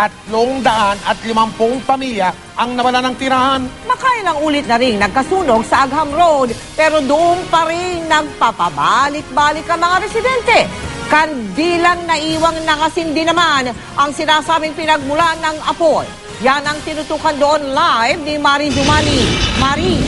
tatlong daan at limampung pamilya ang nawala ng tirahan. Makailang ulit na rin nagkasunog sa Agham Road pero doon pa rin nagpapabalik-balik ang mga residente. Kandilang naiwang nakasindi naman ang sinasabing pinagmulan ng apoy. Yan ang tinutukan doon live ni Marie Dumani. Marie,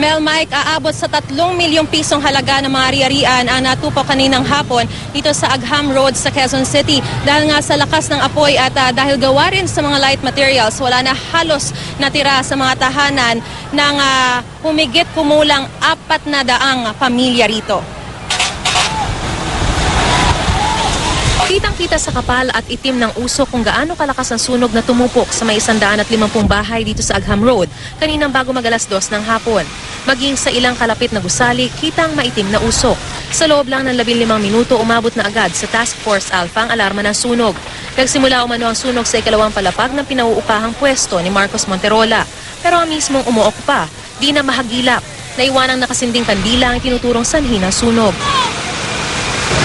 Mel Mike, aabot sa 3 milyong pisong halaga ng mga ari-arian ang natupo kaninang hapon dito sa Agham Road sa Quezon City. Dahil nga sa lakas ng apoy at ah, dahil gawa rin sa mga light materials, wala na halos natira sa mga tahanan ng ah, humigit kumulang apat na daang pamilya rito. Kitang-kita sa kapal at itim ng usok kung gaano kalakas ang sunog na tumupok sa may isandaan at limampung bahay dito sa Agham Road kaninang bago magalas dos ng hapon. Maging sa ilang kalapit na gusali, kitang maitim na usok. Sa loob lang ng 15 minuto, umabot na agad sa Task Force Alpha ang alarma ng sunog. Nagsimula umano ang sunog sa ikalawang palapag ng pinauupahang pwesto ni Marcos Monterola. Pero ang mismong umuok di na mahagilap. Naiwanang nakasinding kandila ang tinuturong sanhi ng sunog.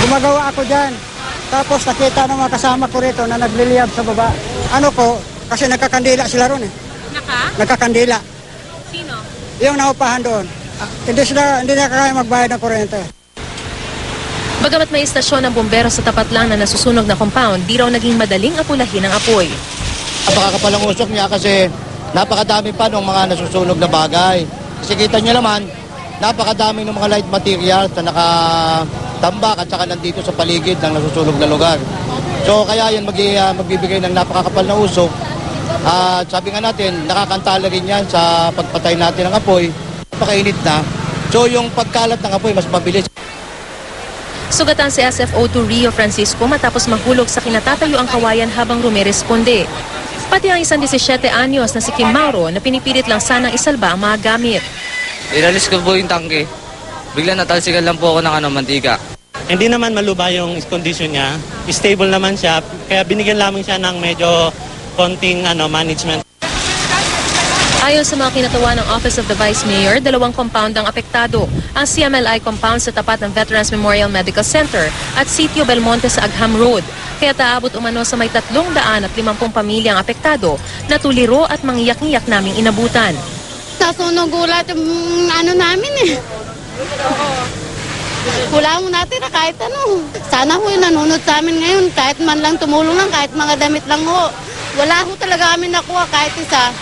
Gumagawa ako dyan. Tapos nakita ng mga kasama ko rito na nagliliyab sa baba. Ano ko, kasi nagkakandila sila ron eh. Naka? Nagkakandila. Sino? Yung naupahan doon. Ah, Hindi sila, hindi na kaya magbayad ng kuryente. Bagamat may istasyon ng bumbero sa tapat lang na nasusunog na compound, di raw naging madaling apulahin ang apoy. Napakakapal ang usok niya kasi napakadami pa ng mga nasusunog na bagay. Kasi kita niyo naman, napakadami ng mga light materials na nakatambak at saka nandito sa paligid ng nasusunog na lugar. So kaya yan mag, ah, magbibigay ng napakakapal na usok. At sabi nga natin, nakakantala rin yan sa pagpatay natin ng apoy. Napakainit na. So yung pagkalat ng apoy mas mabilis. Sugatan si SFO2 Rio Francisco matapos mahulog sa kinatatayuang kawayan habang rumiresponde. Pati ang isang 17 anyos na si Kim Mauro na pinipilit lang sanang isalba ang mga gamit. Inalis ko po yung tangke. Bigla natalsikan lang po ako ng ano, mantika. Hindi naman maluba yung condition niya. Stable naman siya. Kaya binigyan lamang siya ng medyo konting ano, management. Ayon sa mga kinatawa ng Office of the Vice Mayor, dalawang compound ang apektado. Ang CMLI compound sa tapat ng Veterans Memorial Medical Center at Sitio Belmonte sa Agham Road. Kaya taabot umano sa may tatlong daan at limampung pamilyang apektado na tuliro at mangiyak-ngiyak naming inabutan. Nasunog ulat yung ano namin eh. Mo natin na kahit ano. Sana ho yung nanonood sa amin ngayon, kahit man lang tumulong lang, kahit mga damit lang ho. Wala ho talaga kami nakuha kahit isa.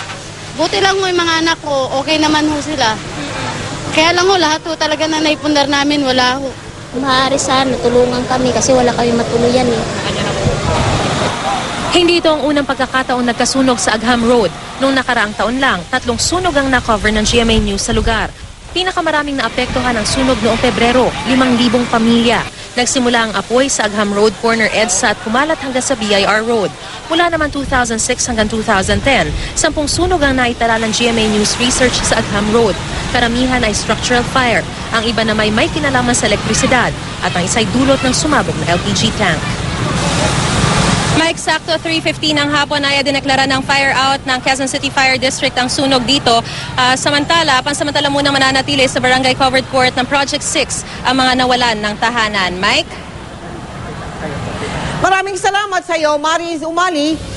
Buti lang ho yung mga anak ko, okay naman ho sila. Kaya lang ho, lahat ho talaga na naipundar namin, wala ho. Maaari sana tulungan kami kasi wala kami matuluyan eh. Hindi ito ang unang pagkakataong nagkasunog sa Agham Road. Noong nakaraang taon lang, tatlong sunog ang na-cover ng GMA News sa lugar. Pinakamaraming naapektuhan ng sunog noong Pebrero, 5,000 pamilya. Nagsimula ang apoy sa Agham Road corner EDSA at kumalat hanggang sa BIR Road. Mula naman 2006 hanggang 2010, sampung sunog ang naitala ng GMA News Research sa Agham Road. Karamihan ay structural fire. Ang iba na may may kinalaman sa elektrisidad at ang isa'y dulot ng sumabog na LPG tank. Mike, sakto 3.15 ng hapon ay dineklara ng fire out ng Quezon City Fire District ang sunog dito. Ah, samantala, pansamantala muna mananatili sa Barangay Covered Court ng Project 6 ang mga nawalan ng tahanan. Mike? maraming salamat sa iyo, Marie Umali.